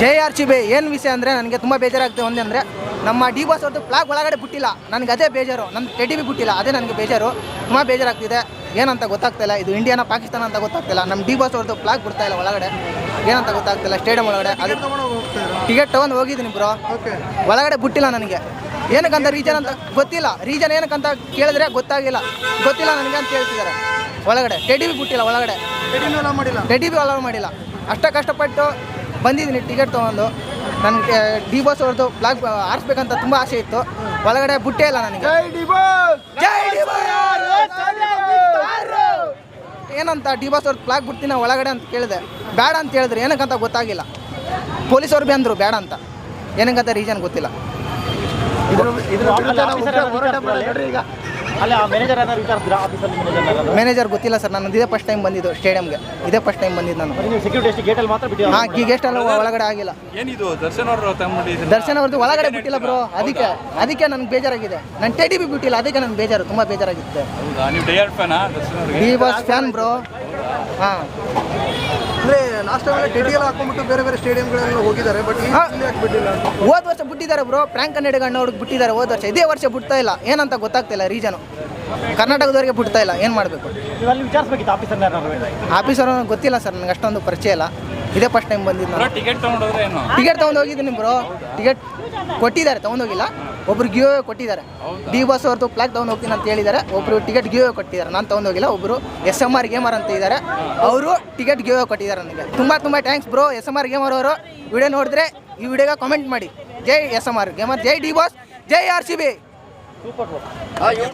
ಜೈ R C B ಏನು ವಿಷಯ ಅಂದರೆ ನನಗೆ ತುಂಬ ಬೇಜಾರಾಗ್ತದೆ ಒಂದೇ ಅಂದರೆ ನಮ್ಮ ಡಿ ಬಾಸ್ ಅವ್ರದ್ದು ಫ್ಲಾಗ್ ಒಳಗಡೆ ಬಿಟ್ಟಿಲ್ಲ. ನನಗೆ ಅದೇ ಬೇಜಾರು. ನನ್ನ ಟೆಡಿ ಬಿ ಬಿಟ್ಟಿಲ್ಲ. ಅದೇ ನನಗೆ ಬೇಜಾರು. ತುಂಬ ಬೇಜಾರಾಗ್ತಿದೆ. ಏನಂತ ಗೊತ್ತಾಗ್ತಿಲ್ಲ ಇದು ಇಂಡಿಯಾನ ಪಾಕಿಸ್ತಾನ ಅಂತ ಗೊತ್ತಾಗ್ತಿಲ್ಲ ನಮ್ಮ ಡಿ ಬಾಸ್ ಅವ್ರದ್ದು ಫ್ಲಾಗ್ ಬಿಡ್ತಾ ಇಲ್ಲ ಒಳಗಡೆ. ಏನಂತ ಗೊತ್ತಾಗ್ತಿಲ್ಲ. ಸ್ಟೇಡಿಯಂ ಒಳಗಡೆ. ಅದು ಟಿಕೆಟ್ ತೊಗೊಂಡು ಹೋಗಿದ್ದೀನಿ ಬ್ರೋ ಓಕೆ ಒಳಗಡೆ ಬಿಟ್ಟಿಲ್ಲ ನನಗೆ. ಏನಕ್ಕಂತ ರೀಸನ್ ಅಂತ ಗೊತ್ತಿಲ್ಲ. ರೀಸನ್ ಏನಕ್ಕಂತ ಕೇಳಿದ್ರೆ ಗೊತ್ತಾಗಿಲ್ಲ. ಗೊತ್ತಿಲ್ಲ ನನಗೆ ಅಂತ ಹೇಳ್ತಿದ್ದಾರೆ. ಒಳಗಡೆ. ಟೆಡಿ ಬಿ ಬಿಟ್ಟಿಲ್ಲ ಒಳಗಡೆ. ಟೆಡಿ ಬಿ ಅಲೌ ಮಾಡಿಲ್ಲ. ಅಷ್ಟ ಕಷ್ಟಪಟ್ಟು ಬಂದಿದ್ದೀನಿ ಟಿಕೆಟ್ ತೊಗೊಂಡು ನನಗೆ ಡಿ ಬಾಸ್ ಅವ್ರದ್ದು ಬ್ಲಾಕ್ ಆರಿಸ್ಬೇಕಂತ ತುಂಬ ಆಸೆ ಇತ್ತು ಒಳಗಡೆ ಬುಟ್ಟೆ ಇಲ್ಲ ನನಗೆ ಜೈ ಡಿ ಏನಂತ ಡಿ ಬಾಸ್ ಅವ್ರದ್ದು ಬ್ಲಾಕ್ ಬಿಡ್ತೀನಿ ಒಳಗಡೆ ಅಂತ ಕೇಳಿದೆ ಬೇಡ ಅಂತ ಹೇಳಿದ್ರು ಏನಕ್ಕಂತ ಗೊತ್ತಾಗಿಲ್ಲ ಪೊಲೀಸವ್ರು ಬಿ ಅಂದರು ಬೇಡ ಅಂತ ಏನಕ್ಕಂತ ರೀಸನ್ ಗೊತ್ತಿಲ್ಲ ಅಲ್ಲ ಮ್ಯಾನೇಜರ್ ಏನಾದ್ರು ವಿಚಾರಿಸಿದ್ರಾ ಆಫೀಸಲ್ಲಿ ಮ್ಯಾನೇಜರ್ ಗೊತ್ತಿಲ್ಲ ಸರ್ ನಾನು ಇದೇ ಫಸ್ಟ್ ಟೈಮ್ ಬಂದಿದ್ದು ಸ್ಟೇಡಿಯಂಗೆ ಇದೇ ಫಸ್ಟ್ ಟೈಮ್ ಬಂದಿದ್ದು ನಾನು. ಗೇಸ್ಟ್ ನೀವು ಸೆಕ್ಯೂರಿಟಿ ಗೇಟಲ್ಲಿ ಮಾತ್ರ ಬಿಟ್ಟು ಹಾಂ ಗೆಸ್ಟ್ ಎಲ್ಲ ಒಳಗಡೆ ಆಗಿಲ್ಲ. ಏನಿದು ದರ್ಶನ್ ಅವರು ತಗೊಂಡಿದ್ರು ದರ್ಶನ್ ಅವ್ರದ್ದು ಒಳಗಡೆ ಬಿಟ್ಟಿಲ್ಲ ಬ್ರೋ ಅದಕ್ಕೆ ಅದಕ್ಕೆ ನನಗೆ ಬೇಜಾರಾಗಿದೆ. ನನ್ನ ಟೆಡಿ ಬಿ ಬಿಟ್ಟಿಲ್ಲ ಅದಕ್ಕೆ ನನಗೆ ಬೇಜಾರು ತುಂಬ ಬೇಜಾರಾಗಿತ್ತು. ನೀವು ಡಿ ಫ್ಯಾನ್ ಬ್ರೋ ಹಾಂ. ಅಂದ್ರೆ ಲಾಸ್ಟ್ ಟೈಮ್ ಟಿ ಎಲ್ಲ ಹಾಕೊಂಡ್ಬಿಟ್ಟು ಬೇರೆ ಬೇರೆ ಸ್ಟೇಡಿಯಂಗಳೆಲ್ಲ ಹೋಗಿದ್ದಾರೆ ಬಟ್ ಬಿಟ್ಟಿಲ್ಲ ಹೋದ ವರ್ಷ ಬಿಟ್ಟಿದ್ದಾರೆ ಬ್ರೋ ಪ್ರ್ಯಾಂಕ್ ಕನ್ನಡಿಗಣ್ಣ ಅವ್ರಿಗೆ ಬಿಟ್ಟಿದ್ದಾರೆ ಹೋದ ವರ್ಷ. ಇದೇ ವರ್ಷ ಬಿಡ್ತಾ ಇಲ್ಲ. ಏನಂತ ಗೊತ್ತಾಗ್ತಿಲ್ಲ ರೀಸನ್ ಕರ್ನಾಟಕದವರಿಗೆ ಬಿಡ್ತಾ ಇಲ್ಲ. ಏನು ಮಾಡಬೇಕು? ನೀವು ಅಲ್ಲಿ ವಿಚಾರಿಸ್ಬೇಕಿತ್ತು ಆಫೀಸರ್ ಗೊತ್ತಿಲ್ಲ ಸರ್ ನನಗೆ ಅಷ್ಟೊಂದು ಪರಿಚಯ ಇಲ್ಲ. ಇದೇ ಫಸ್ಟ್ ಟೈಮ್ ಬಂದಿದ್ದು ನಾನು. ಟಿಕೆಟ್ ತಗೊಂಡು ಏನು? ಟಿಕೆಟ್ ತೊಗೊಂಡು ಹೋಗಿದ್ದೀನಿ ಬ್ರೋ ಟಿಕೆಟ್ ಕೊಟ್ಟಿದ್ದಾರೆ ತೊಗೊಂಡೋಗಿಲ್ಲ ಒಬ್ರು ಗಿಯೋ ಕೊಟ್ಟಿದ್ದಾರೆ. ಡಿ ಬಾಸ್ ಅವ್ರದ್ದು ಫ್ಲಾಗ್ ತಗೊಂಡು ಹೋಗ್ತೀನಿ ಅಂತ ಹೇಳಿದ್ದಾರೆ. ಒಬ್ರು ಟಿಕೆಟ್ ಗಿಯೋ ಕೊಟ್ಟಿದ್ದಾರೆ. ನಾನು ತೊಗೊಂಡೋಗಿಲ್ಲ ಒಬ್ರು ಎಸ್ ಎಂ ಆರ್ ಗೇಮರ್ ಅಂತ ಇದ್ದಾರೆ. ಅವರು ಟಿಕೆಟ್ ಗಿಯೋ ಕೊಟ್ಟಿದ್ದಾರೆ ನನಗೆ. ತುಂಬ ತುಂಬ thanks bro S M R gamer ಅವರು ವಿಡಿಯೋ ನೋಡಿದ್ರೆ ಈ ವಿಡಿಯೋಗೆ ಕಾಮೆಂಟ್ ಮಾಡಿ. ಜೈ ಎಸ್ ಎಂ ಆರ್ ಗೇಮರ್ ಜೈ ಡಿ ಬಾಸ್. ಜೈ ಆರ್ ಸಿ ಬಿ ಸೂಪರ್